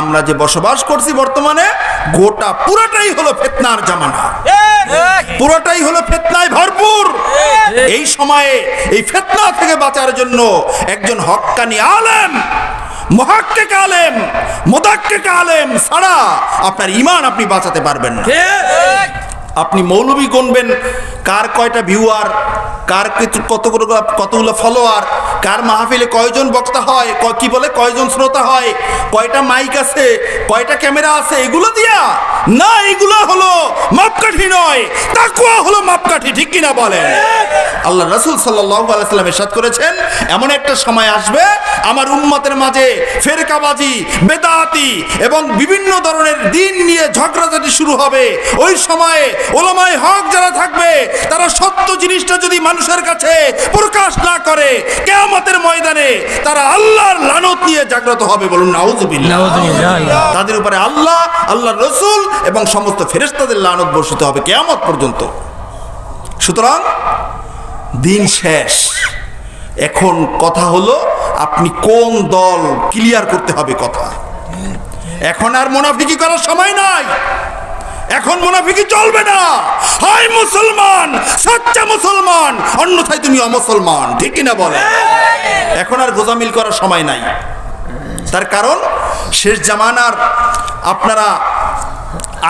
আমরা যে বসবাস করছি বর্তমানে, গোটা পুরোটাই হলো ফেতনার জামানা। পুরোটাই হলো ফেতনায় ভরপুর। এই সময়ে এই ফেতনা থেকে বাঁচার জন্য একজন হক্কানি আলেম মহাক্কে আলেম মোদাক্কে আলেম ছাড়া আপনার ইমান আপনি বাঁচাতে পারবেন না। আপনি মৌলবি গুনবেন, কার কয়টা ভিউয়ার কার কতগুলো কতগুলো ফলোয়ার কার মাহফিলে কয়জন বক্তা হয়, কি বলে, কয়জন শ্রোতা হয়, কয়টা মাইক আছে, কয়টা ক্যামেরা আছে, এগুলো দিয়া না এগুলো হলো মাপকাঠি নয় তাকুয়া হলো মাপকাঠি ঠিক কিনা বলেন? আল্লাহ রাসূল সাল্লাল্লাহু আলাইহি সাল্লাম ইরশাদ করেছেন এমন একটা সময় আসবে আমার উম্মতের মাঝে ফেরকাবাজি বেদাতি এবং বিভিন্ন ধরনের দিন নিয়ে ঝগড়াঝাটি শুরু হবে ওই সময়ে ওলামায় হক যারা থাকবে তারা সত্য জিনিসটা যদি মানুষের কাছে প্রকাশ না করে কেয়ামতের ময়দানে তারা আল্লাহর লানত নিয়ে জাগ্রত হবে বলুন নাউজুবিল্লাহ। তাদের উপরে আল্লাহ আল্লাহর রসুল এবং সমস্ত ফেরেশতাদের লানত বর্ষিত হবে কেয়ামত পর্যন্ত। সুতরাং দিন শেষ। এখন কথা হলো, আপনি কোন দল ক্লিয়ার করতে হবে কথা? এখন আর মুনাফিকি করার সময় নাই। এখন মুনাফিকি চলবে না। হয় মুসলমান সচ্চা মুসলমান, অন্যথায় তুমি অমুসলমান, ঠিক কিনা বলে? এখন আর গোজামিল করার সময় নাই। তার কারণ, শেষ জামানার আপনারা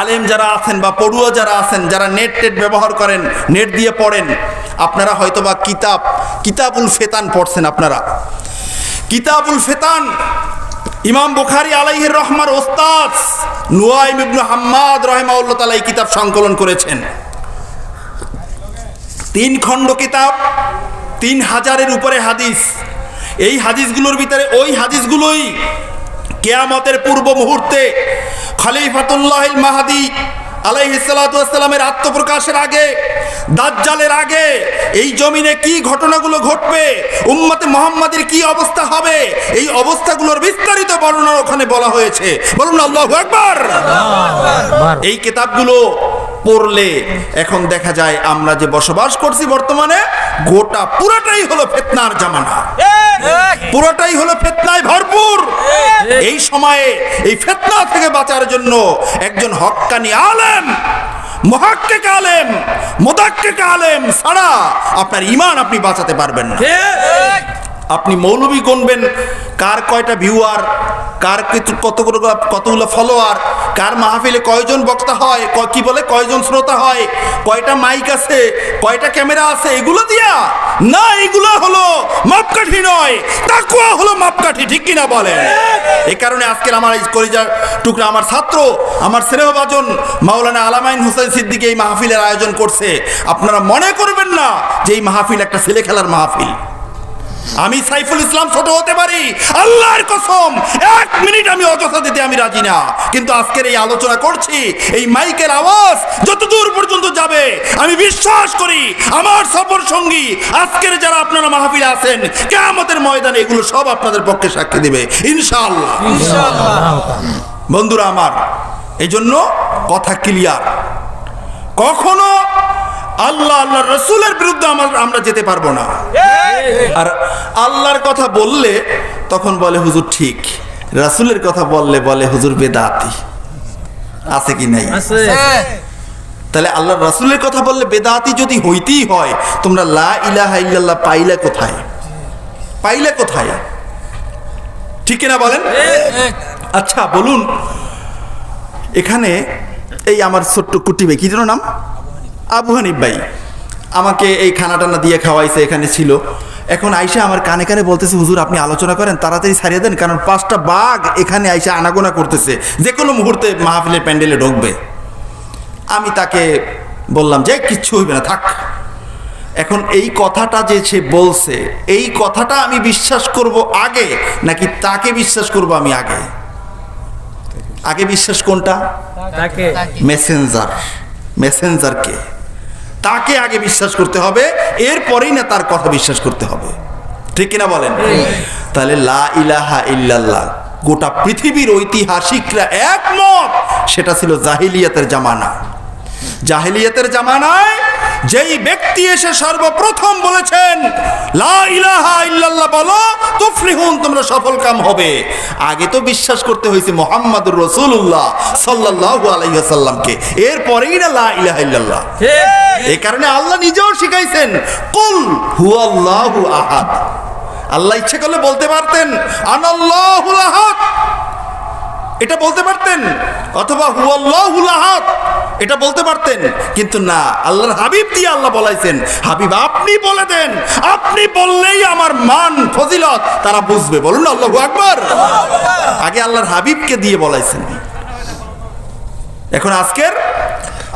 আলেম যারা আছেন বা পড়ুয়া যারা আছেন, যারা নেট টেট ব্যবহার করেন নেট দিয়ে পড়েন, আপনারা হয়তোবা কিতাব, কিতাবুল ফেতান পড়ছেন আপনারা। কিতাবুল ফেতান, ইমাম বুখারি আলাইহির রহমার ওস্তাদ নুয়াইম ইবনু হাম্মাদ রহমাউল্লাহ তাআলা এই কিতাব সংকলন করেছেন। তিন খণ্ড কিতাব, তিন হাজারের উপরে হাদিস। এই হাদিসগুলোর ভিতরে ওই হাদিসগুলোই কেয়ামতের পূর্ব মুহূর্তে খালিফাতুল্লাহ মাহাদি আলাইসালামের আত্মপ্রকাশের আগে দাজ্জালের আগে এই জমিনে কি ঘটনাগুলো ঘটবে উম্মতে মোহাম্মদের কি অবস্থা হবে এই অবস্থাগুলোর বিস্তারিত বর্ণনা ওখানে বলা হয়েছে। বলুন আল্লাহ একবার এই কিতাবগুলো পড়লে এখন দেখা যায় আমরা যে বসবাস করছি বর্তমানে, গোটা পুরোটাই হলো ফেতনার জামানা। পুরোটাই হলো ফেতনায় ভরপুর। এই সময়ে, এই ফেতনা থেকে বাঁচার জন্য একজন হক্কানি আলেম, মহাক্কেক আলেম, মোদাক্কেক আলেম ছাড়া আপনার ইমান আপনি বাঁচাতে পারবেন না। আপনি মৌলবি গুনবেন কার কয়টা ভিউয়ার কার কতগুলো কতগুলো ফলোয়ার কার মাহফিলে কয়জন বক্তা হয় ক- কি বলে, কয়জন শ্রোতা হয়, কয়টা মাইক আছে, কয়টা ক্যামেরা আছে, এগুলো দিয়া? না, এগুলো হলো মাপকাঠি নয়, তাকুয়া হলো মাপকাঠি, ঠিক কিনা বলেন? এ কারণে আজকের আমার কলিজার টুকরা আমার ছাত্র, আমার স্নেহভাজন মাওলানা আলামাইন হোসেন সিদ্দিক এই মাহফিলের আয়োজন করছে। আপনারা মনে করবেন না যে এই মাহফিল একটা ছেলে খেলার মাহফিল। আমি সাইফুল ইসলাম ছোট হতে পারি আল্লাহর কসম এক মিনিট আমি অযথা দিতে আমি রাজি না। কিন্তু আজকের এই আলোচনা করছি এই মাইকের আওয়াজ যত দূর পর্যন্ত যাবে আমি বিশ্বাস করি আমার সফর সঙ্গী আজকের যারা আপনারা মাহফিলে আছেন কেয়ামতের ময়দানে এগুলো সব আপনাদের পক্ষে সাক্ষী দেবে। ইনশাআল্লাহ। বন্ধুরা আমার এই জন্য কথা ক্লিয়ার কখনো আল্লাহ আল্লাহ রসুলের বিরুদ্ধে আমার আমরা যেতে পারব না। আর আল্লাহর কথা বললে তখন বলে হুজুর ঠিক। রাসুলের কথা বললে বলে হুজুর বেদাতি। আছে কি নাই? তাহলে আল্লাহ রাসুলের কথা বললে বেদাতি যদি হইতেই হয় তোমরা লা ইলাহা ইল্লাল্লাহ পাইলে কোথায়? পাইলে কোথায়? ঠিক কিনা বলেন? আচ্ছা বলুন এখানে এই আমার ছোট্ট কুটি ভাই কি যেন নাম? আবু হানিফ ভাই আমাকে এই খানা টানা দিয়ে খাওয়াইছে এখানে ছিল। এখন আইসা আমার কানে কানে বলতেছে হুজুর আপনি আলোচনা করেন তাড়াতাড়ি ছাড়িয়ে দেন কারণ পাঁচটা বাঘ এখানে আইসা আনাগোনা করতেছে। যে কোনো মুহূর্তে মাহফিলের প্যান্ডেলে ঢুকবে। আমি তাকে বললাম যে কিচ্ছু হইবে না থাক। এখন এই কথাটা যে সে বলছে এই কথাটা আমি বিশ্বাস করব আগে নাকি তাকে বিশ্বাস করব আমি আগে? আগে বিশ্বাস কোনটা? মেসেঞ্জার মেসেঞ্জারকে তাকে আগে বিশ্বাস করতে হবে, এরপরেই না তার কথা বিশ্বাস করতে হবে। ঠিক কিনা বলেন? তাহলে লা ইলাহা ইল্লাল্লাহ, গোটা পৃথিবীর ঐতিহাসিকরা একমত, সেটা ছিল জাহিলিয়াতের জামানা। জাহেলিয়াতের জামানায় যেই ব্যক্তি এসে সর্বপ্রথম বলেছেন লা ইলাহা ইল্লাল্লাহ বলো তুফলিহুন তোমরা সফল কাম হবে। আগে তো বিশ্বাস করতে হয়েছে মোহাম্মদুর রসুল্লাহ সাল্লাল্লাহু আলাইহি ওয়াসাল্লামকে। এরপরেই না লা ইলাহা ইল্লাল্লাহ। এই কারণে আল্লাহ নিজেও শিখাইছেন কুল হুয়াল্লাহু আহাদ। আল্লাহ ইচ্ছে করলে বলতে পারতেন আনাল্লাহুল আহাদ। এটা বলতে পারতেন। অথবা হুয়াল্লাহুল আহাদ এটা বলতে পারতেন। কিন্তু না, আল্লাহর হাবিব দিয়ে আল্লাহ বলাইছেন, হাবিব আপনি বলে দেন, আপনি বললেই আমার মান, ফজিলত, তারা বুঝবে। বলুন আল্লাহু আকবার। আগে আল্লাহর হাবিবকে দিয়ে বলাইছেন। এখন আজকের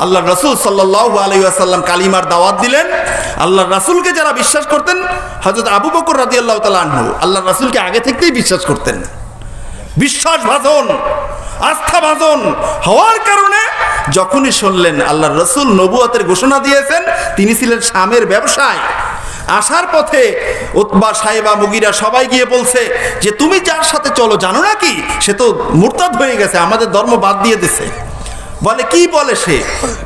আল্লাহ রসুল সাল্লাহ আলাইসাল্লাম কালিমার দাওয়াত দিলেন। আল্লাহ রাসুলকে যারা বিশ্বাস করতেন হজরত আবু বকর রাজি আল্লাহ তালু আল্লাহ রাসুলকে আগে থেকেই বিশ্বাস করতেন। বিশ্বাস ভাজন আস্থা ভাজন হওয়ার কারণে যখনই শুনলেন আল্লাহ রসুল নবুয়াতের ঘোষণা দিয়েছেন, তিনি ছিলেন স্বামের ব্যবসায়। আসার পথে উৎবা সাহেবা মুগিরা সবাই গিয়ে বলছে যে, তুমি যার সাথে চলো, জানো নাকি সে তো মুরতাদ হয়ে গেছে, আমাদের ধর্ম বাদ দিয়ে দিছে। বলে, কি বলে সে?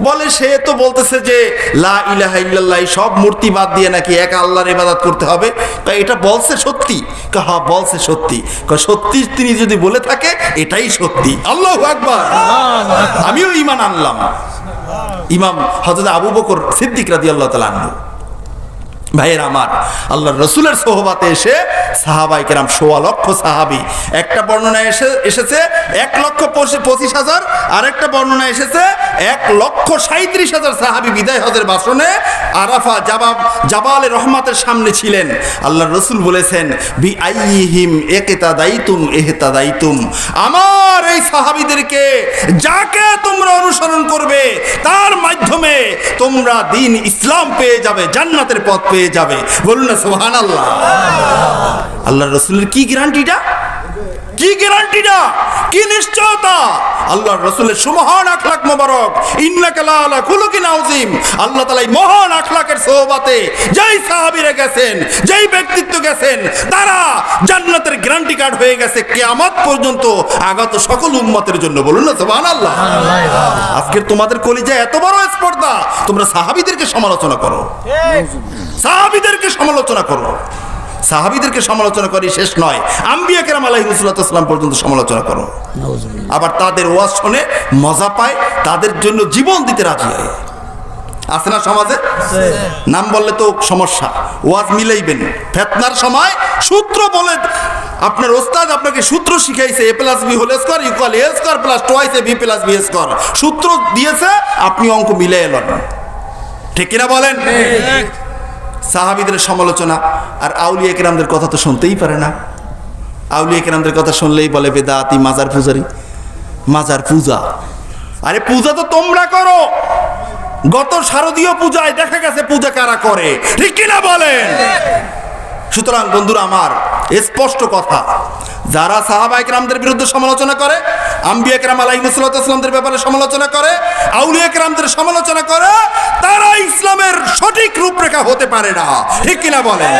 বলে, সে তো বলতেছে যে, লা ইলাহা ইল্লাল্লাহ সব মূর্তি বাদ দিয়ে নাকি এক আল্লাহর ইবাদত করতে হবে। তা এটা বলছে সত্যি? কা হ্যাঁ বলছে সত্যি। সত্যি তিনি যদি বলে থাকে, এটাই সত্যি। আল্লাহ আকবার। আমিও ইমান আনলাম। ইমাম হজরত আবু বকর সিদ্দিক রাদি আল্লাহ তালা ভাইয়ের আমার আল্লাহ রসুলের সোহবাতে এসে সাহাবাই কেরাম সোয়া লক্ষ সাহাবি, একটা বর্ণনায় এসে, এসেছে এক লক্ষ পঁচিশ হাজার আর একটা বর্ণনা এসেছে এক লক্ষ সাঁত্রিশ হাজার সাহাবি বিদায় হজের বাসনে আরাফা জাবাব, জাবালে রহমাতের সামনে ছিলেন। আল্লাহ রসুল বলেছেন, বি আইহিম একেতা দায়িতুম এহেতা দায়িতুম আমার এই সাহাবিদেরকে যাকে তোমরা অনুসরণ করবে, তার মাধ্যমে তোমরা দিন ইসলাম পেয়ে যাবে, জান্নাতের পথ পেয়ে যাবে। বলুন না সোহান আল্লাহ আল্লাহ রসুলের কি গ্যারান্টিটা কি গ্যারান্টিটা কি নিশ্চয়তা? আল্লাহ রসুলের সুমহান আখলাক মোবারক ইন্নাকালা খুলুকিন আউজিম আল্লাহ তাআলা এই মহান আখলাকের সোহবাতে যেই সাহাবীরা গেছেন যেই ব্যক্তিত্ব গেছেন তারা জান্নাতের গ্যারান্টি কার্ড হয়ে গেছে কিয়ামত পর্যন্ত আগত সকল উম্মতের জন্য। বলুন না সুবহানাল্লাহ। আজকের তোমাদের কলিজা এত বড় স্পর্ধা তোমরা সাহাবীদেরকে সমালোচনা করো। সাহাবীদেরকে সমালোচনা করো। সাহাবীদেরকে সমালোচনা করি শেষ নয়। আম্বিয়া কেরাম আলাইহিসসালাম পর্যন্ত সমালোচনা করো। আবার তাদের ওয়াজ শুনে মজা পায় তাদের জন্য জীবন দিতে রাজি হয়। আছে না সমাজে? নাম বললে তো সমস্যা। ওয়াজ মিলাইবেন। ফেতনার সময় সূত্র বলে আপনার ওস্তাদ আপনাকে সূত্র শিখাইছে A plus B whole square equal A square plus twice A B plus B square. সূত্র দিয়েছে আপনি অঙ্ক মিলাই এলেন ঠিক কিনা বলেন? সাহাবিদের সমালোচনা, আর আউলিয়া কেরামদের কথা তো শুনতেই পারে না। আউলিয়া কেরামদের কথা শুনলেই বলে বেদাতি, মাজার পূজারি। মাজার পূজা। আরে পূজা তো তোমরা করো। গত শারদীয় পূজায় দেখা গেছে পূজা কারা করে। ঠিক কিনা বলেন? সুতরাং বন্ধুরা আমার স্পষ্ট কথা। যারা সাহাবা একরামদের বিরুদ্ধে সমালোচনা করে আম্বি একরাম আলাইমুসাল্লামদের ব্যাপারে সমালোচনা করে আউলি একরামদের সমালোচনা করে, তারা ইসলামের সঠিক রূপরেখা হতে পারে না। ঠিক কিনা বলেন?